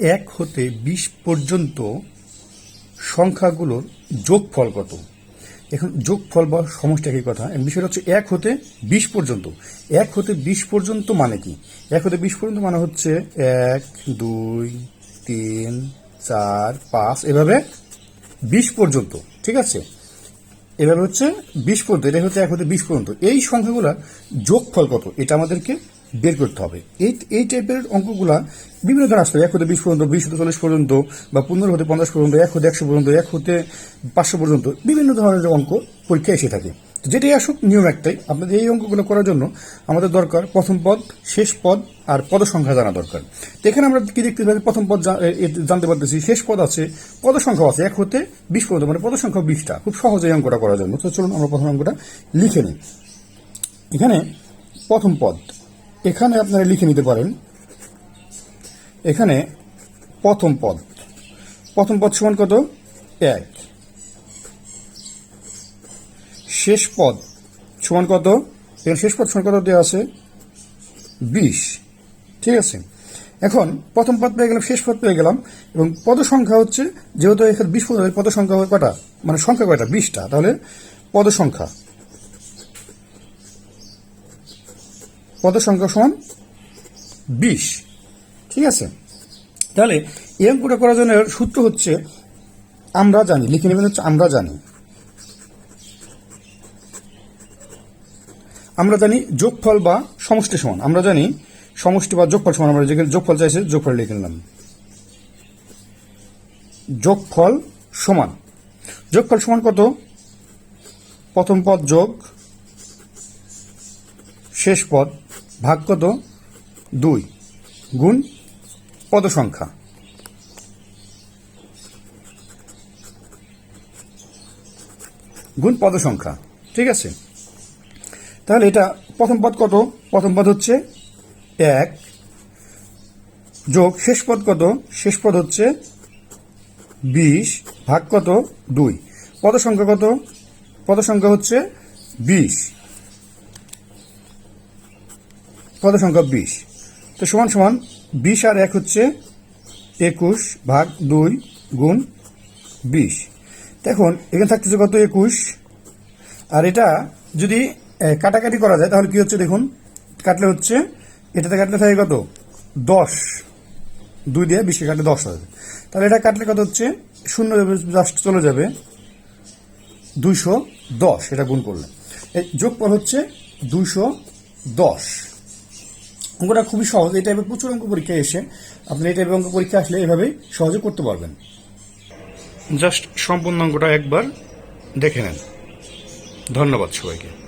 এক হতে বিশ পর্যন্ত সংখ্যাগুলোর যোগফল কত? এখন যোগফল বা সমষ্টি একই কথা। বিষয়টা হচ্ছে এক হতে বিশ পর্যন্ত। এক হতে বিশ পর্যন্ত মানে কি? এক হতে বিশ পর্যন্ত মানে হচ্ছে এক, দুই, তিন, চার, পাঁচ, এভাবে বিশ পর্যন্ত। ঠিক আছে? এভাবে হচ্ছে বিশ পর্যন্ত। এটা হচ্ছে এক হতে বিশ পর্যন্ত। এই সংখ্যাগুলোর যোগফল কত? এটা আমাদেরকে বের করতে হবে। এই এই টাইপের অঙ্কগুলা বিভিন্ন ধরনের আসবে এক হতে বিশ পর্যন্ত, বিশ হতে চল্লিশ পর্যন্ত, বা পনেরো হতে পঞ্চাশ পর্যন্ত, এক হতে একশো পর্যন্ত, এক হতে পাঁচশো পর্যন্ত, বিভিন্ন ধরনের অঙ্ক পরীক্ষা এসে থাকে। যেটাই আসুক, নিয়ম একটাই। আপনাদের এই অঙ্কগুলো করার জন্য আমাদের দরকার প্রথম পদ, শেষ পদ, আর পদ সংখ্যা জানা দরকার। এখানে আমরা কি দেখতে পাচ্ছি প্রথম পদ জানতে পারতেছি, শেষ পদ আছে পদ সংখ্যা আছে। এক হতে বিশ পর্যন্ত মানে পদ সংখ্যা বিশটা। খুব সহজে এই অঙ্কটা করার জন্য। তো চলুন আমরা প্রথম অঙ্কটা লিখে নিই। এখানে প্রথম পদ এখানে আপনারা লিখে নিতে পারেন, এখানে প্রথম পদ। প্রথম পদ সমান কত? এক। শেষ পদ সমান কত? এখানে শেষ পদ সমান কত দেওয়া আছে? বিশ। ঠিক আছে? এখন প্রথম পদ পেয়ে গেলাম, শেষ পদ পেয়ে গেলাম, এবং পদ সংখ্যা হচ্ছে, যেহেতু এখানে বিশ পদ পদ সংখ্যা কটা মানে সংখ্যা কয়টা? বিশটা। তাহলে পদ সংখ্যা। পদ সংখ্যা সমান বিশ। ঠিক আছে? তাহলে এই অঙ্কটা করার জন্য সূত্র হচ্ছে আমরা জানি, লিখে নেবেন হচ্ছে আমরা জানি। আমরা জানি যোগফল বা সমষ্টি সমান। আমরা জানি সমষ্টি বা যোগফল সমান, আমরা যেখানে যোগফল চাইছে যোগফল লিখে নিলাম। যোগফল সমান। যোগফল সমান কত? প্রথম পদ যোগ, শেষ পদ ভাগ কত? দুই। গুণ পদ সংখ্যা গুণ পদ সংখ্যা ঠিক আছে? তাহলে এটা প্রথম পদ কত? প্রথম পদ হচ্ছে এক। যোগ শেষ পদ কত? শেষ পদ হচ্ছে বিশ। ভাগ কত? দুই। পদ সংখ্যা কত? পদ সংখ্যা হচ্ছে বিশ। পদ সংখ্যা বিশ। তো সমান সমান বিশ আর এক হচ্ছে একুশ ভাগ দুই গুণ বিশ। দেখুন এখানে থাকতেছে কত? একুশ। আর এটা যদি কাটাকাটি করা যায়, তাহলে কি হচ্ছে দেখুন? কাটলে হচ্ছে, এটাতে কাটলে থাকে কত? দশ। দুই দিয়ে বিশকে কাটলে দশ হবে তাহলে এটা কাটলে কত হচ্ছে? শূন্য জাস্ট চলে যাবে দুইশো দশ, এটা গুণ করলে। যোগফল হচ্ছে দুইশো দশ। অঙ্কটা খুবই সহজ। এই টাইপের প্রচুর অঙ্ক পরীক্ষায় এসে আপনি এই টাইপের অঙ্ক পরীক্ষা আসলে এভাবেই সহজে করতে পারবেন। জাস্ট সম্পূর্ণ অঙ্কটা একবার দেখে নেন। ধন্যবাদ সবাইকে।